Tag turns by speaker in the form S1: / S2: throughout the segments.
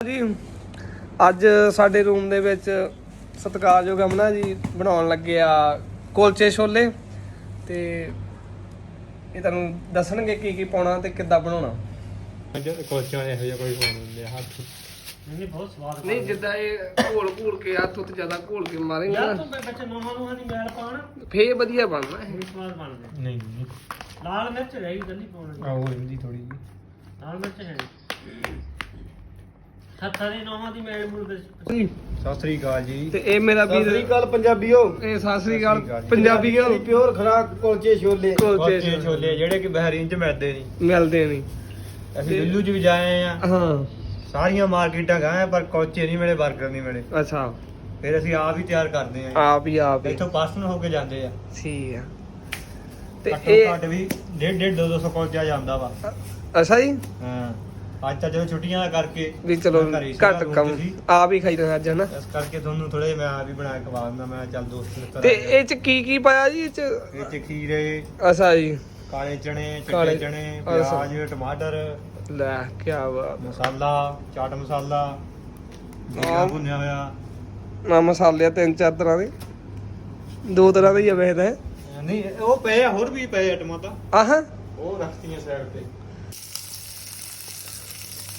S1: ਜੀ ਅੱਜ ਸਾਡੇ ਰੂਮ ਦੇ ਵਿੱਚ ਸਤਿਕਾਰਯੋਗ ਅਮਨਾ ਜੀ ਬਣਾਉਣ ਲੱਗੇ ਆ ਕੁਲਚੇ ਛੋਲੇ ਤੇ ਇਹ ਤੁਹਾਨੂੰ ਦੱਸਣਗੇ ਕੀ ਕੀ ਪਾਉਣਾ ਤੇ ਕਿੱਦਾਂ ਬਣਾਉਣਾ।
S2: ਕੋਚਾਂ ਇਹੋ ਜਿਹਾ ਕੋਈ ਫੋਨ ਹੁੰਦੇ ਹੱਥ।
S3: ਨਹੀਂ ਬਹੁਤ ਸਵਾਦ
S1: ਨਹੀਂ ਜਿੱਦਾਂ ਇਹ ਘੋਲ ਘੋਲ ਕੇ ਹੱਥ ਉੱਤੇ ਜ਼ਿਆਦਾ ਘੋਲ ਕੇ ਮਾਰੇਗਾ
S3: ਯਾਰ
S1: ਨਾ।
S3: ਤੂੰ ਬੱਚੇ ਨੋਹਾਂ ਨੂੰ ਨਹੀਂ ਮੈਲ ਪਾਣ
S1: ਫੇਰ ਵਧੀਆ ਬਣਨਾ ਇਹ।
S3: ਇਹ ਸਵਾਦ ਬਣਦੇ
S2: ਨਹੀਂ ਨਹੀਂ।
S3: ਲਾਲ ਮਿਰਚ ਰਹੀ ਗੱਲੀ ਪਾਉਣ
S2: ਆ ਉਹ ਰਹਿੰਦੀ ਥੋੜੀ ਜੀ
S3: ਲਾਲ ਮਿਰਚ ਹੈ ਹੱਥਾਂ ਦੀ ਨੋਹਾਂ ਦੀ ਮੈਲ ਮੁਲ
S1: ਜੀ
S2: ਸਤਿ ਸ੍ਰੀ ਅਕਾਲ ਜੀ।
S1: ਤੇ ਇਹ ਮੇਰਾ
S4: ਸਤਿ ਸ੍ਰੀ
S1: ਵੀਰ
S4: ਅਕਾਲ ਪੰਜਾਬੀਓ
S1: ਇਹ ਸਤਿ ਸ੍ਰੀ ਅਕਾਲ
S4: ਦੀ ਪਿਓਰ ਖਰਾਕ ਕੁਲਚੇ ਛੋਲੇ।
S1: ਕੁਲਚੇ
S2: ਕੋਚੇ ਛੋਲੇ। ਜਿਹੜੇ ਕਿ ਬਹਿਰੀਨ ਚ ਮਿਲਦੇ ਨਹੀਂ।
S1: ਮਿਲਦੇ ਨਹੀਂ।
S2: ਅਸੀਂ ਦਿੱਲੂ ਚ ਵੀ ਜਾਏ ਆ
S1: ਹਾਂ।
S2: ਸਾਰੀਆਂ ਮਾਰਕੀਟਾਂ ਗਏ ਪਰ ਕੋਚੇ ਨਹੀਂ ਮਿਲੇ 버ਗਰ ਨਹੀਂ ਮਿਲੇ।
S1: ਅੱਛਾ।
S2: ਫਿਰ ਅਸੀਂ ਆਪ ਹੀ ਤਿਆਰ ਕਰਦੇ ਆ
S1: ਆਪ ਹੀ ਆਪ ਹੀ।
S2: ਇੱਥੋਂ ਪਰਸਨ ਹੋ ਕੇ ਜਾਂਦੇ ਆ।
S1: ਠੀਕ ਆ। ਤੇ
S2: ਘੱਟੋ
S1: ਇਹ
S2: ਘੱਟ ਵੀ 1.5 1.5 200 ਕੋਚਾ ਜਾਂਦਾ ਵਾ।
S1: ਅੱਛਾ ਜੀ?
S2: ਹਾਂ। ਅੱਜ ਤਾਂ ਜਦੋਂ ਛੁੱਟੀਆਂ ਦਾ ਕਰਕੇ
S1: ਵੀ ਚਲੋ
S2: ਮੈਂ ਘਰੇ ਸੀਗਾ,
S1: ਘੱਟ
S2: 'ਚ
S1: ਕੰਮ
S2: ਸੀ।
S1: ਆਪ ਹੀ ਖਾਈਦਾ ਅੱਜ ਹਨਾ?
S2: ਇਸ ਕਰਕੇ ਤੁਹਾਨੂੰ ਥੋੜੇ ਮੈਂ ਆਪ ਹੀ ਬਣਾ ਕੇ ਖਵਾ ਦਿੰਦਾ ਮੈਂ ਚੱਲ ਦੋਸਤ ਮਿੱਤਰ
S1: ਤੇ। ਇਹ ਚ ਕੀ ਕੀ ਪਾਇਆ ਜੀ ਇਹ ਚ?
S2: ਇਹ ਚ ਖੀਰੇ
S1: ਅੱਛਾ ਜੀ।
S2: ਕਾਲੇ ਚਣੇ
S1: ਕਾਲੇ-
S2: ਚਿੱਟੇ ਚਣੇ
S1: ਅੱਛਾ।
S2: ਪਿਆਜ਼ ਟਮਾਟਰ।
S1: ਲੈ ਕੀ ਬਾਤ
S2: ਮਸਾਲਾ ਚਾਟ ਮਸਾਲਾ। ਜੀਰਾ ਭੁੰਨਿਆ ਹੋਇਆ।
S1: ਆ ਮਸਾਲੇ ਆ ਤਿੰਨ ਚਾਰ ਤਰ੍ਹਾਂ ਦੇ। ਦੋ ਤਰ੍ਹਾਂ ਦੇ ਹੀ ਆ ਵੇਖਦਾ ਹੈ
S2: ਨਹੀਂ ਉਹ ਪਏ ਆ ਹੋਰ ਵੀ ਪਏ ਆ ਟਮਾਟਰ।
S1: ਆਹ।
S2: ਉਹ ਰੱਖਤੀਆਂ ਸਾਈਡ ਤੇ।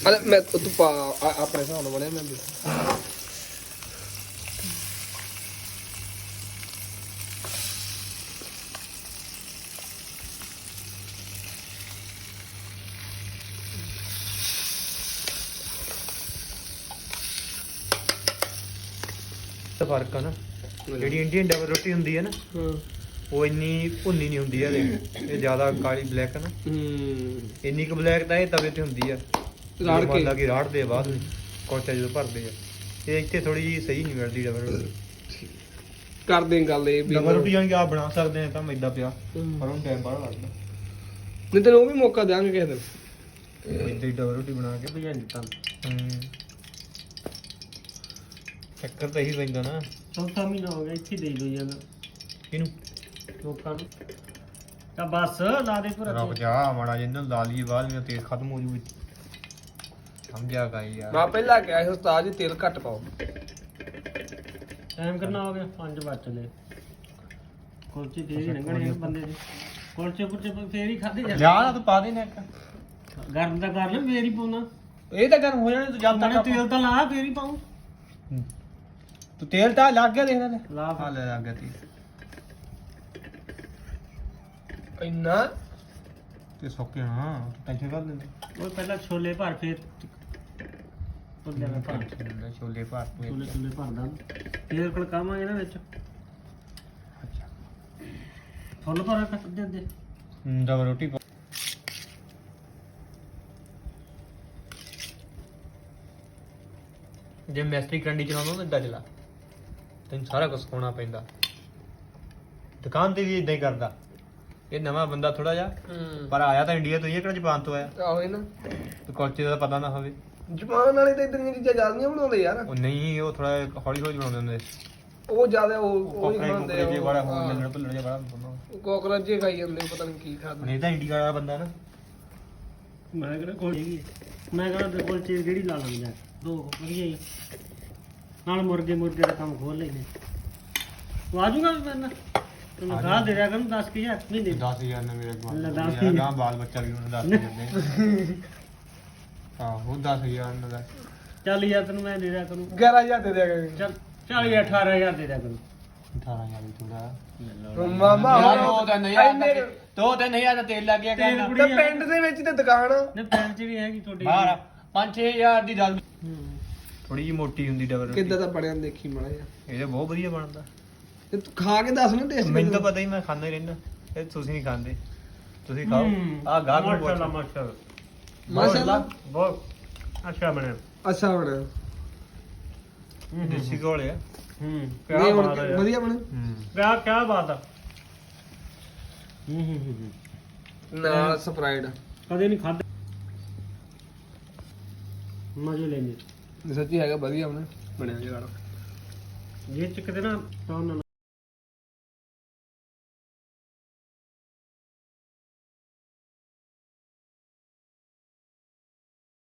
S1: ਅਰੇ ਮੈਂ ਤੂੰ ਪਾ ਆ- ਆਪਣੇ ਹਿਸਾਬ ਨਾਲ ਬਣਿਆ ਮੈਂ ਵੀ।
S2: ਫ਼ਰਕ ਆ ਨਾ। ਜਿਹੜੀ ਇੰਡੀਅਨ ਡਬਲ ਰੋਟੀ ਹੁੰਦੀ ਹੈ ਨਾ
S1: ਹਾਂ।
S2: ਉਹ ਇੰਨੀ ਭੁੰਨੀ ਨਹੀਂ ਹੁੰਦੀ ਇਹ ਜ਼ਿਆਦਾ ਕਾਲੀ ਬਲੈਕ ਨਾ।
S1: ਹੂੰ।
S2: ਇੰਨੀ ਕੁ ਬਲੈਕ ਤਾਂ ਇਹ ਤਵੇ ਤੇ ਹੁੰਦੀ ਆ।
S1: ਰਾੜ ਕੇ।
S2: ਲੱਗੀ ਰਾੜਦੇ ਆ ਬਾਅਦ ਵਿੱਚ ਕੋਚਾ ਜਦੋਂ ਭਰਦੇ ਆ ਇਹ ਇੱਥੇ ਥੋੜੀ ਜਿਹੀ ਸਹੀ ਨਹੀਂ ਮਿਲਦੀ ਡਬਲ ਰੋਟੀ।
S1: ਕਰਦੇ ਗੱਲ ਇਹ ਵੀ।
S2: ਡਬਲ ਰੋਟੀ ਜਾਨ ਕਿ ਆਪ ਬਣਾ ਸਕਦੇ ਆ ਤਾਂ ਮੈਦਾ ਪਿਆ। ਪਰ ਉਹਨੂੰ ਟਾਈਮ ਬੜਾ ਲੱਗਦਾ
S1: ਨਹੀਂ ਤੈਨੂੰ ਉਹ ਵੀ ਮੌਕਾ ਦਿਆਂਗੇ ਕਿਸੇ ਦਿਨ।
S2: ਇੱਦਾਂ ਹੀ ਡਬਲ ਰੋਟੀ ਬਣਾ ਕੇ
S3: ਭਜਾ ਦਿੱਤਾ।
S2: ਹੂੰ। ਚੱਕਰ ਤਾਂ ਇਹੀ ਪੈਂਦਾ ਨਾ।
S3: ਚੌਥਾ ਮਹੀਨਾ ਹੋ ਗਿਆ ਇੱਥੇ ਦੇ ਦੋ ਜਾਂਦਾ।
S2: ਇਹਨੂੰ
S3: ਲੋਕਾਂ ਨੂੰ। ਤਾਂ ਬਸ ਲਾ ਦੇ ਪੂਰਾ
S2: ਰੁਕ ਜਾ ਮਾੜਾ ਜਿਹਾ ਇਹਨਾਂ ਲਾ ਲਈਏ ਬਾਅਦ ਵਿੱਚ ਤੇਲ ਖਤਮ ਹੋ ਜੂ ਵਿੱਚ। ਸਮਝਿਆ ਗਾਈ ਯਾਰ।
S1: ਮੈਂ ਪਹਿਲਾਂ ਕਿਹਾ ਸੀ ਉਸਤਾਦ ਜੀ ਤੇਲ ਘੱਟ ਪਾਓ।
S3: ਟਾਈਮ ਕਿੰਨਾ ਹੋ ਗਿਆ? 5 ਵੱਜ ਚਲੇ। ਕੁਲਚੇ ਫੇਰ ਹੀ ਲੰਘਣੇ ਆ ਬੰਦੇ ਦੇ। ਕੁਲਚੇ ਕੁਲਚੇ ਫੇਰ ਹੀ ਖਾਦੇ ਜਾਂਦੇ।
S2: ਲਿਆ ਤੂੰ ਪਾ ਦੇ ਨਾ ਇੱਕ।
S3: ਗਰਮ ਤਾਂ ਕਰ ਲੈ ਫੇਰ ਹੀ ਪਾਉਣਾ।
S2: ਇਹ ਤਾਂ ਗਰਮ ਹੋ ਜਾਣੇ ਤੂੰ ਜਦ
S3: ਨਾਲੇ ਤੇਲ ਤਾਂ ਲਾ ਫੇਰ ਹੀ ਪਾਉ।
S2: ਤੂੰ ਤੇਲ ਤਾਂ ਲੱਗ ਗਿਆ ਦੇਖਦਾ ਲੈ
S3: ਲਾ
S2: ਹਾਂ। ਲੈ ਲੱਗ ਗਿਆ ਤੇਲ।
S1: ਇੰਨਾ?
S2: ਤੇ ਸੁੱਕੇ ਹਾਂ ਟੈਨਸ਼ਨ ਕਰ ਲੈਂਦੇ।
S3: ਉਹ ਪਹਿਲਾਂ ਛੋਲੇ ਭਰ ਫੇਰ ਉਹਦੇ ਨਾਲ ਭਰ
S2: ਛੋਲੇ ਭਰ ਤੂੰ
S3: ਛੋਲੇ ਛੋਲੇ ਭਰਦਾ। ਫੇਰ ਕੋਲ ਕੰਮ ਆ ਇਹਨਾਂ ਵਿੱਚ।
S2: ਅੱਛਾ।
S3: ਫੁੱਲ ਭਰ ਕੱਟ ਦੇ ਦੇ
S2: ਡਬਲ ਰੋਟੀ ਪਾ। ਜੇ ਮੈਸਟਰੀ ਕੰਡੀ ਚਲਾਉਂਦਾ ਤਾਂ ਏਦਾਂ ਚਲਾ ਤੈਨੂੰ ਸਾਰਾ ਕੁਝ ਸਿਖਾਉਣਾ ਪੈਂਦਾ। ਦੁਕਾਨ ਤੇ ਵੀ ਇਦਾਂ ਹੀ ਕਰਦਾ। ਇਹ ਨਵਾਂ ਬੰਦਾ ਥੋੜਾ ਜਿਹਾ
S1: ਹੂੰ।
S2: ਪਰ ਆਇਆ ਤਾਂ ਇੰਡੀਆ ਤੋਂ ਹੀ ਹੈ ਕਿਹੜਾ ਜਾਪਾਨ ਤੋਂ ਆਇਆ?
S1: ਆਹੋ ਇਹ ਨਾ।
S2: ਤੇ ਕੁਲਚੇ ਦਾ ਤਾਂ ਪਤਾ ਨਾ ਹੋਵੇ।
S1: ਜਪਾਨ ਵਾਲੇ ਤਾਂ ਇਦਾਂ ਦੀਆਂ ਚੀਜ਼ਾਂ ਜ਼ਿਆਦੀਆਂ ਬਣਾਉਂਦੇ ਯਾਰ।
S2: ਉਹ ਨਹੀਂ ਉਹ ਥੋੜਾ ਹੌਲੀ ਹੌਲੀ ਬਣਾਉਂਦੇ ਹੁੰਦੇ
S1: ਉਹ ਜ਼ਿਆਦਾ ਉਹ ਉਹ ਹੀ
S2: ਕੋਕਰੇ
S1: ਬਣਾਉਂਦੇ
S2: ਕੋਕਰੇ ਜੇ ਭੁੱਲੜ ਜਿਹਾ ਬੜਾ ਹੁੰਦਾ
S1: ਕੋਕਰੋਚ ਜੇ ਖਾਈ ਜਾਂਦੇ ਪਤਾ ਨਹੀਂ ਕੀ ਖਾਂਦੇ।
S2: ਨਹੀਂ ਤਾਂ ਇੰਡੀਆ ਵਾਲਾ ਬੰਦਾ ਨਾ।
S3: ਮੈਂ ਕਿਹੜਾ ਕੋਲ। ਮੈਂ ਕਹਿੰਦਾ ਕੋਲ ਚੀਜ਼ ਜਿਹੜੀ ਲਾ ਲੈਂਦਾ? ਦੋ ਵਧੀਆ ਹੀ ਨਾਲ ਮੁਰਗੇ ਮੁਰਗੇ ਦਾ ਕੰਮ ਖੋਲ ਲੈਨੇ ਤੂੰ ਆ ਜਾਊਗਾ ਮੇਰੇ ਨਾਲ। ਤੈਨੂੰ
S2: ਆ
S3: ਦੇ ਰਿਹਾ ਕਰੂੰ 10000 ਨਹੀਂ ਦੇ।
S2: 10000 ਨੇ ਮੇਰੇ ਕੋਲ
S3: ਲੈ ਦਸ
S2: ਯਾਰ
S3: ਹਜ਼ਾਰ।
S2: ਗਾਂ ਬਾਲ ਬੱਚਾ ਵੀ ਉਹਨੂੰ 10000 ਦਿੰਦੇ ਹਾਂ ਉਹ 10000 ਨਾਲ ਦਾ।
S3: ਚੱਲ ਯਾਰ ਤੈਨੂੰ ਮੈਂ ਦੇ ਦਿਆ ਕਰੂੰ।
S1: 11000 ਦੇ ਦਿਆ ਕਰਾਂਗੇ
S3: ਚੱਲ ਚੱਲ ਯਾਰ 18000 ਦੇ ਦਿਆ ਕਰੂੰ।
S2: 18000 ਵੀ ਥੋੜਾ
S1: ਮਾਮਾ
S2: ਯਾਰ ਤਿੰਨ ਹਜ਼ਾਰ ਦਾ
S1: ਇੰਨੇ-
S2: ਤੇ- ਦੋ ਤਿੰਨ ਹਜ਼ਾਰ ਦਾ ਤੇਲ ਲੱਗ ਗਿਆ
S3: ਤੇਲ
S2: ਕਹਿੰਦਾ
S1: ਤੇ ਪਿੰਡ ਦੇ ਵਿੱਚ ਤੇ ਦੁਕਾਨ ਆ।
S3: ਨੇ ਚ ਵੀ ਹੈਗੀ ਤੁਹਾਡੀ।
S2: ਬਾਹਰ 5-6000 ਦੀ ਗੱਲ।
S3: ਹੂੰ।
S2: ਥੋੜੀ ਜਿਹੀ ਮੋਟੀ ਹੁੰਦੀ ਡਬਲ
S1: ਕਿੱਦਾਂ ਦਾ ਬਣਿਆ ਦੇਖੀ ਮਾੜਾ ਜਿਹਾ।
S2: ਇਹ ਤਾਂ ਬਹੁਤ ਵਧੀਆ ਬਣਦਾ।
S1: ਤੇ ਤੂੰ ਖਾ ਕੇ ਦੱਸ ਨਾ ਟੇਸਟ
S2: ਮੈਨੂੰ ਤਾਂ ਪਤਾ ਹੀ ਮੈਂ ਖਾਂਦਾ ਹੀ ਰਹਿੰਦਾ। ਇਹ ਤੁਸੀਂ ਨਹੀਂ ਖਾਂਦੇ। ਤੁਸੀਂ ਖਾਓ।
S3: ਹੂੰ।
S2: ਆ ਗਾਹਕ ਨੂੰ
S3: ਮਾਸ਼ਾਅੱਲਾ
S2: ਪੁੱਛ।
S3: ਮਾਸ਼ਾਅੱਲਾ।
S1: ਮਾਸ਼ਾਅੱਲਾ
S3: ਬਹੁਤ ਅੱਛਾ ਬਣਿਆ।
S1: ਅੱਛਾ ਬਣਿਆ।
S2: ਦੇਸੀ ਘੋਲੇ ਆ।
S3: ਹੂੰ।
S1: ਨਹੀਂ
S3: ਕਿਆ
S1: ਹੁਣ
S3: ਬਾਤ ਹੈ ਯਾਰ।
S1: ਵਧੀਆ ਬਣਿਆ
S2: ਹੂੰ।
S3: ਕਿਆ ਕਿਆ ਬਾਤ ਆ। ਹੂੰ ਹੂੰ ਹੂੰ ਹੂੰ।
S1: ਨਾਲ ਸਪਰਾਈਡ
S3: ਕਦੇ ਨਹੀਂ ਖਾਦੇ ਮਜ਼ੇ ਲੈਂਦੇ।
S1: ਸੱਚੀ ਹੈਗਾ ਵਧੀਆ ਬਣਿਆ ਬਣਿਆ ਜਗਾੜ
S3: ਜੇ ਚ ਕਿਤੇ ਨਾ ਤਾਂ ਨਾ